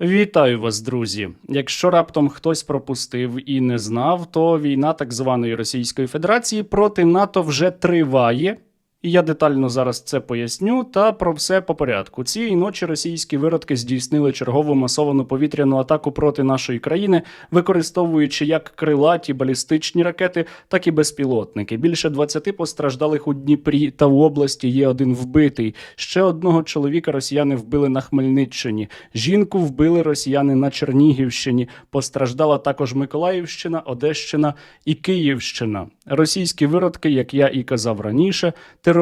Вітаю вас, друзі! Якщо раптом хтось пропустив і не знав, то війна так званої Російської Федерації проти НАТО вже триває. І я детально зараз це поясню та про все по порядку. Цієї ночі російські виродки здійснили чергову масовану повітряну атаку проти нашої країни, використовуючи як крилаті балістичні ракети, так і безпілотники. Більше 20 постраждалих у Дніпрі та в області є один вбитий. Ще одного чоловіка росіяни вбили на Хмельниччині. Жінку вбили росіяни на Чернігівщині. Постраждала також Миколаївщина, Одещина і Київщина. Російські виродки, як я і казав раніше, тероризують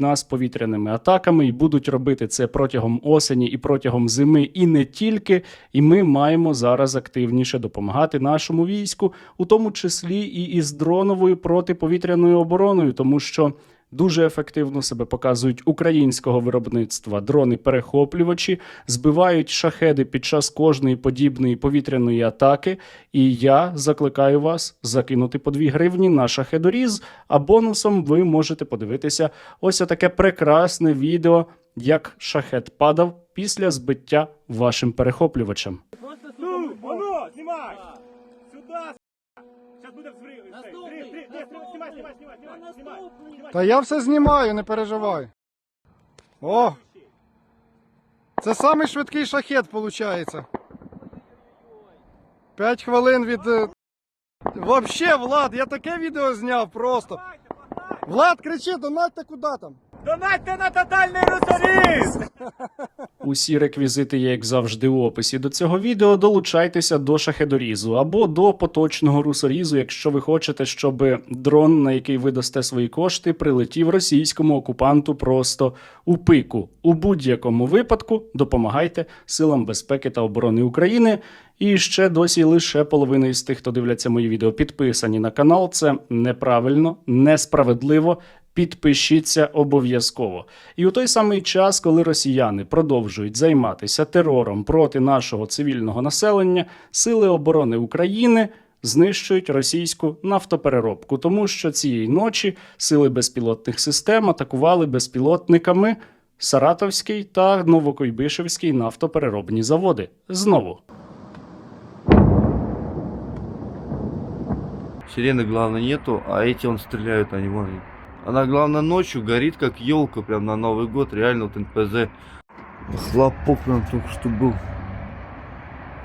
нас повітряними атаками і будуть робити це протягом осені і протягом зими, і не тільки. І ми маємо зараз активніше допомагати нашому війську, у тому числі і із дроновою протиповітряною обороною, тому що. Дуже ефективно себе показують українського виробництва дрони-перехоплювачі, збивають шахеди під час кожної подібної повітряної атаки. І я закликаю вас закинути по 2 гривні на шахедоріз, а бонусом ви можете подивитися ось таке прекрасне відео, як шахет падав після збиття вашим перехоплювачем. Ну, воно, знімай! Сюда, Зараз буде взрив. Та я все знімаю, не переживай. О! Це самий швидкий шахет, виходить. П'ять хвилин від. Взагалі, Вообще, Влад, я таке відео зняв просто. Влад, кричи, донатьте куди там. Донатьте на тотальний русоріз! Усі реквізити є, як завжди, у описі до цього відео. Долучайтеся до шахедорізу або до поточного русорізу, якщо ви хочете, щоб дрон, на який ви дасте свої кошти, прилетів російському окупанту просто у пику. У будь-якому випадку допомагайте силам безпеки та оборони України. І ще досі лише половина із тих, хто дивляться мої відео, підписані на канал. Це неправильно, несправедливо. Підпишіться обов'язково. І у той самий час, коли росіяни продовжують займатися терором проти нашого цивільного населення, сили оборони України знищують російську нафтопереробку, тому що цієї ночі сили безпілотних систем атакували безпілотниками Саратовський та Новокойбишевський нафтопереробні заводи. Знову. Сирены, главное, нету, а эти он стреляют, они вон. Она, главное, ночью горит, как елка, прям на Новый год, реально, вот НПЗ. Хлопок прям только что был.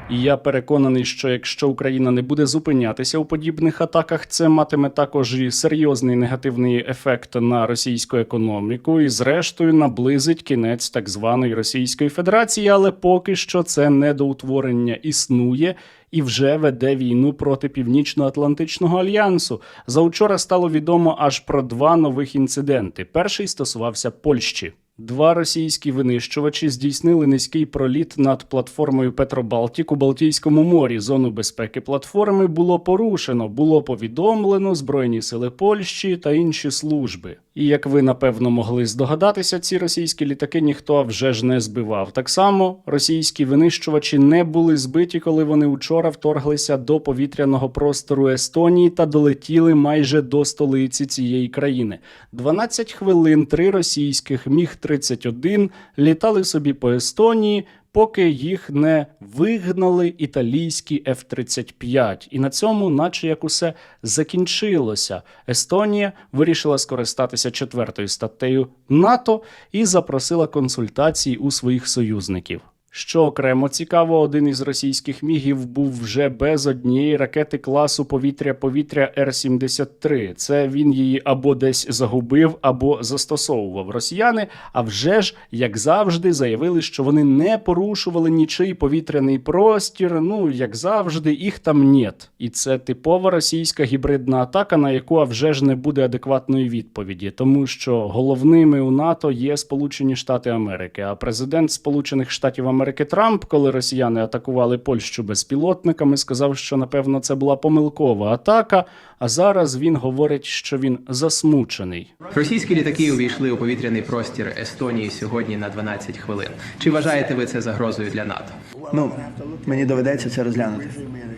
І я переконаний, що якщо Україна не буде зупинятися у подібних атаках, це матиме також і серйозний негативний ефект на російську економіку, і зрештою наблизить кінець так званої Російської Федерації. Але поки що це недоутворення існує. І вже веде війну проти Північно-Атлантичного альянсу. Заучора стало відомо аж про два нових інциденти. Перший стосувався Польщі. Два російські винищувачі здійснили низький проліт над платформою Петробалтік у Балтійському морі. Зону безпеки платформи було порушено, було повідомлено Збройні сили Польщі та інші служби. І як ви напевно могли здогадатися, ці російські літаки ніхто вже ж не збивав. Так само російські винищувачі не були збиті, коли вони учора вторглися до повітряного простору Естонії та долетіли майже до столиці цієї країни. 12 хвилин три російських міг 31 літали собі по Естонії. Поки їх не вигнали італійські F-35. І на цьому, наче як усе закінчилося, Естонія вирішила скористатися четвертою статтею НАТО і запросила консультації у своїх союзників. Що окремо цікаво, один із російських мігів був вже без однієї ракети класу повітря-повітря Р-73. Це він її або десь загубив, або застосовував росіяни. А вже ж, як завжди, заявили, що вони не порушували нічий повітряний простір. Ну, як завжди, їх там нет. І це типова російська гібридна атака, на яку вже ж не буде адекватної відповіді, тому що головними у НАТО є Сполучені Штати Америки. А президент Сполучених Штатів Америки Трамп, коли росіяни атакували Польщу безпілотниками, сказав, що напевно це була помилкова атака. А зараз він говорить, що він засмучений. Російські літаки увійшли у повітряний простір Естонії сьогодні на 12 хвилин. Чи вважаєте ви це загрозою для НАТО? Ну, мені доведеться це розглянути.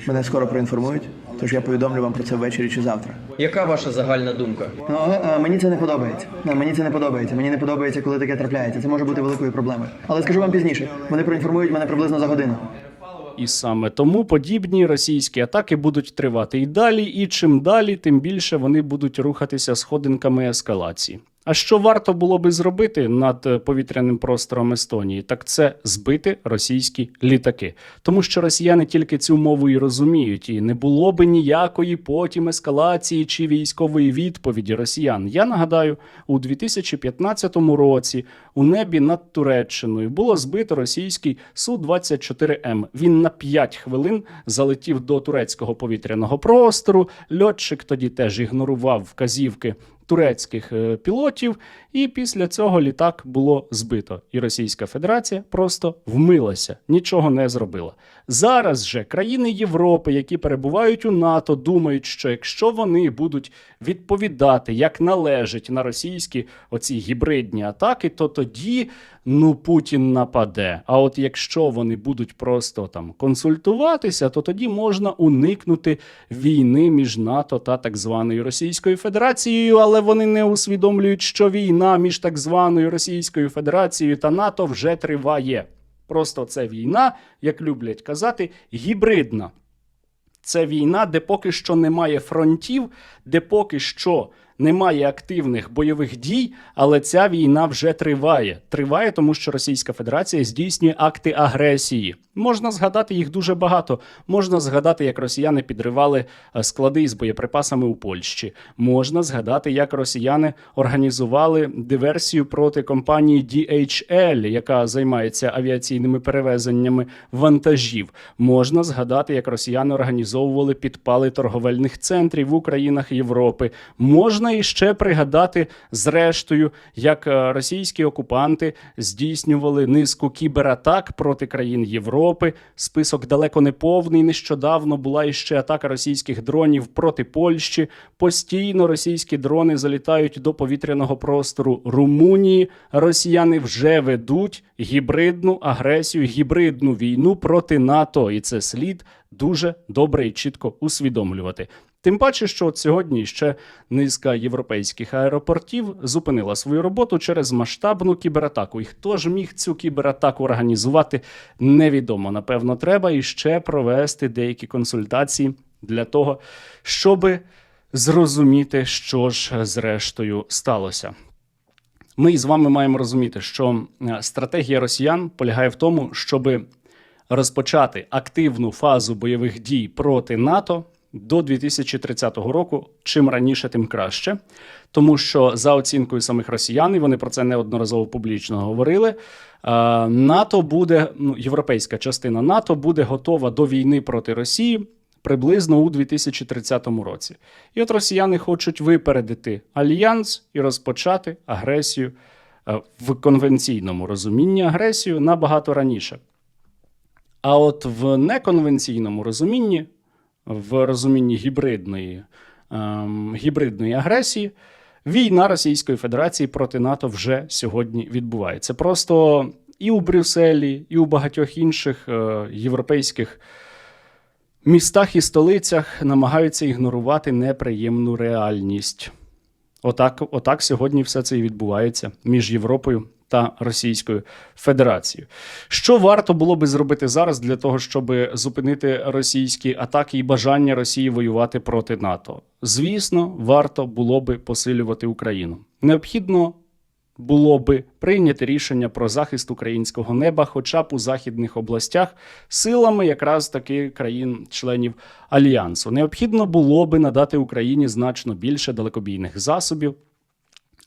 Мене скоро проінформують. Тож я повідомлю вам про це ввечері чи завтра. Яка ваша загальна думка? Ну, а, мені це не подобається. А, мені це не подобається. Мені не подобається, коли таке трапляється. Це може бути великою проблемою. Але скажу вам пізніше. Вони проінформують мене приблизно за годину. І саме тому подібні російські атаки будуть тривати і далі, і чим далі, тим більше вони будуть рухатися сходинками ескалації. А що варто було би зробити над е, повітряним простором Естонії, так це збити російські літаки, тому що росіяни тільки цю мову і розуміють, і не було би ніякої потім ескалації чи військової відповіді росіян. Я нагадаю, у 2015 році у небі над Туреччиною було збито російський су 24 м Він на 5 хвилин залетів до турецького повітряного простору. Льотчик тоді теж ігнорував вказівки турецьких е, пілотів, і після цього літак було збито. І Російська Федерація просто вмилася, нічого не зробила. Зараз же країни Європи, які перебувають у НАТО, думають, що якщо вони будуть відповідати як належить на російські оці гібридні атаки, то тоді ну Путін нападе. А от якщо вони будуть просто там консультуватися, то тоді можна уникнути війни між НАТО та так званою Російською Федерацією, але вони не усвідомлюють, що війна між так званою Російською Федерацією та НАТО вже триває. Просто це війна, як люблять казати, гібридна. Це війна, де поки що немає фронтів, де поки що немає активних бойових дій, але ця війна вже триває. Триває, тому що Російська Федерація здійснює акти агресії. Можна згадати їх дуже багато. Можна згадати, як росіяни підривали е, склади з боєприпасами у Польщі. Можна згадати, як росіяни організували диверсію проти компанії DHL, яка займається авіаційними перевезеннями вантажів. Можна згадати, як росіяни організовували підпали торговельних центрів в Українах Європи. Можна іще пригадати, зрештою, як е, російські окупанти здійснювали низку кібератак проти країн Європи. Список далеко не повний. Нещодавно була іще атака російських дронів проти Польщі. Постійно російські дрони залітають до повітряного простору Румунії. Росіяни вже ведуть гібридну агресію, гібридну війну проти НАТО, і це слід дуже добре і чітко усвідомлювати. Тим паче, що от сьогодні ще низка європейських аеропортів зупинила свою роботу через масштабну кібератаку. І хто ж міг цю кібератаку організувати, невідомо. Напевно, треба іще провести деякі консультації для того, щоби зрозуміти, що ж зрештою сталося. Ми з вами маємо розуміти, що стратегія росіян полягає в тому, щоби розпочати активну фазу бойових дій проти НАТО до 2030 року. Чим раніше, тим краще. Тому що за оцінкою самих росіян, і вони про це неодноразово публічно говорили. е, НАТО буде, ну, європейська частина НАТО буде готова до війни проти Росії приблизно у 2030 році. І от росіяни хочуть випередити альянс і розпочати агресію е, в конвенційному розумінні агресію набагато раніше. А от в неконвенційному розумінні, в розумінні гібридної, ем, гібридної агресії, війна Російської Федерації проти НАТО вже сьогодні відбувається. Просто і у Брюсселі, і у багатьох інших е, європейських містах і столицях намагаються ігнорувати неприємну реальність. Отак, отак сьогодні все це і відбувається між Європою та Російською Федерацією. Що варто було би зробити зараз для того, щоб зупинити російські атаки і бажання Росії воювати проти НАТО? Звісно, варто було би посилювати Україну. Необхідно було би прийняти рішення про захист українського неба, хоча б у західних областях, силами якраз таки країн-членів альянсу. Необхідно було би надати Україні значно більше далекобійних засобів.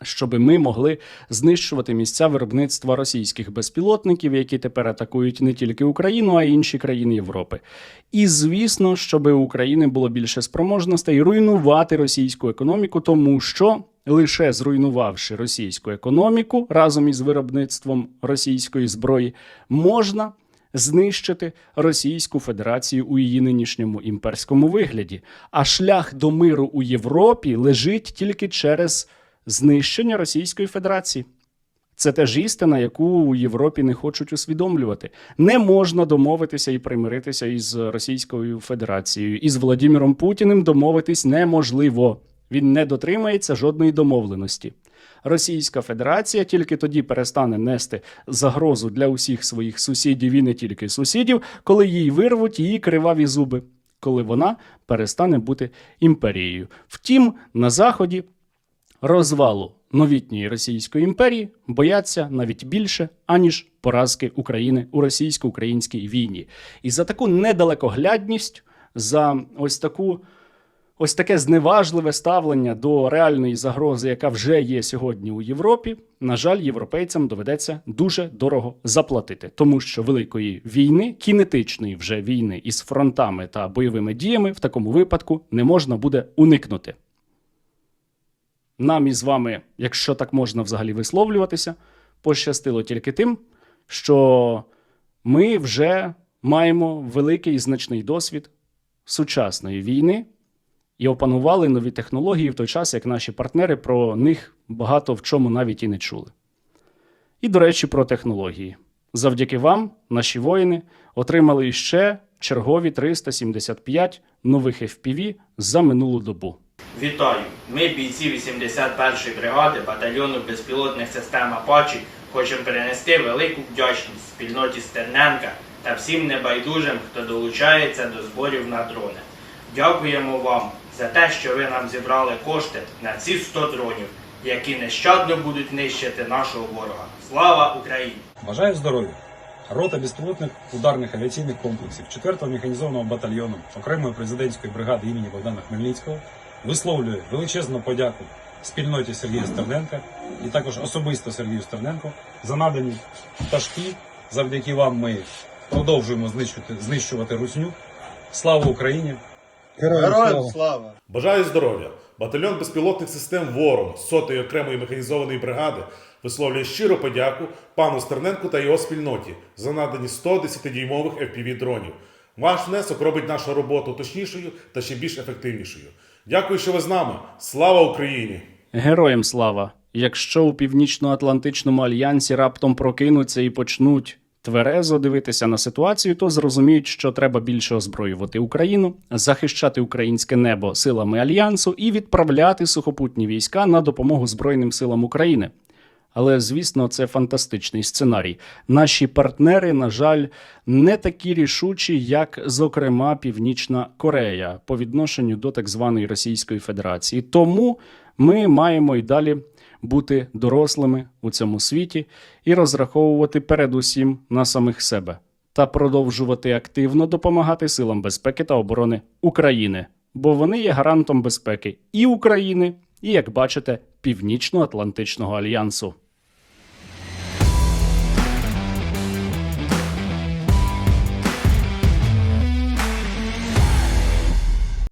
Щоб ми могли знищувати місця виробництва російських безпілотників, які тепер атакують не тільки Україну, а й інші країни Європи. І звісно, щоб у України було більше спроможностей руйнувати російську економіку, тому що лише зруйнувавши російську економіку разом із виробництвом російської зброї, можна знищити Російську Федерацію у її нинішньому імперському вигляді. А шлях до миру у Європі лежить тільки через знищення Російської Федерації. Це теж істина, яку у Європі не хочуть усвідомлювати. Не можна домовитися і примиритися із Російською Федерацією. Із Владимиром Путіним домовитись неможливо. Він не дотримається жодної домовленості. Російська Федерація тільки тоді перестане нести загрозу для усіх своїх сусідів і не тільки сусідів, коли їй вирвуть її криваві зуби, коли вона перестане бути імперією. Втім, на заході розвалу новітньої Російської імперії бояться навіть більше, аніж поразки України у російсько-українській війні. І за таку недалекоглядність, за ось таку. Ось таке зневажливе ставлення до реальної загрози, яка вже є сьогодні у Європі. На жаль, європейцям доведеться дуже дорого заплатити, тому що великої війни, кінетичної вже війни із фронтами та бойовими діями в такому випадку не можна буде уникнути. Нам із вами, якщо так можна взагалі висловлюватися, пощастило тільки тим, що ми вже маємо великий і значний досвід сучасної війни і опанували нові технології в той час, як наші партнери про них багато в чому навіть і не чули. І, до речі, про технології. Завдяки вам, наші воїни, отримали іще чергові 375 нових FPV за минулу добу. Вітаю! Ми, бійці 81-ї бригади батальйону безпілотних систем Апачі, хочемо перенести велику вдячність спільноті Стерненка та всім небайдужим, хто долучається до зборів на дрони. Дякуємо вам за те, що ви нам зібрали кошти на ці 100 дронів, які нещадно будуть нищити нашого ворога. Слава Україні! Бажаю здоров'я! Рота безпілотних ударних авіаційних комплексів 4-го механізованого батальйону окремої президентської бригади імені Богдана Хмельницького висловлює величезну подяку спільноті Сергія Стерненка і також особисто Сергію Стерненку за надані пташки. Завдяки вам ми продовжуємо знищувати, знищувати русню. Слава Україні! Героям слава! Бажаю здоров'я! Батальйон безпілотних систем Ворон сотої окремої механізованої бригади висловлює щиру подяку пану Стерненку та його спільноті за надані 100 10-дюймових FPV дронів. Ваш внесок робить нашу роботу точнішою та ще більш ефективнішою. Дякую, що ви з нами. Слава Україні! Героям слава! Якщо у Північно-Атлантичному альянсі раптом прокинуться і почнуть тверезо дивитися на ситуацію, то зрозуміють, що треба більше озброювати Україну, захищати українське небо силами альянсу і відправляти сухопутні війська на допомогу Збройним силам України. Але звісно, це фантастичний сценарій. Наші партнери, на жаль, не такі рішучі, як, зокрема, Північна Корея по відношенню до так званої Російської Федерації. Тому ми маємо й далі бути дорослими у цьому світі і розраховувати передусім на самих себе та продовжувати активно допомагати силам безпеки та оборони України, бо вони є гарантом безпеки і України, і, як бачите, Північно-Атлантичного альянсу.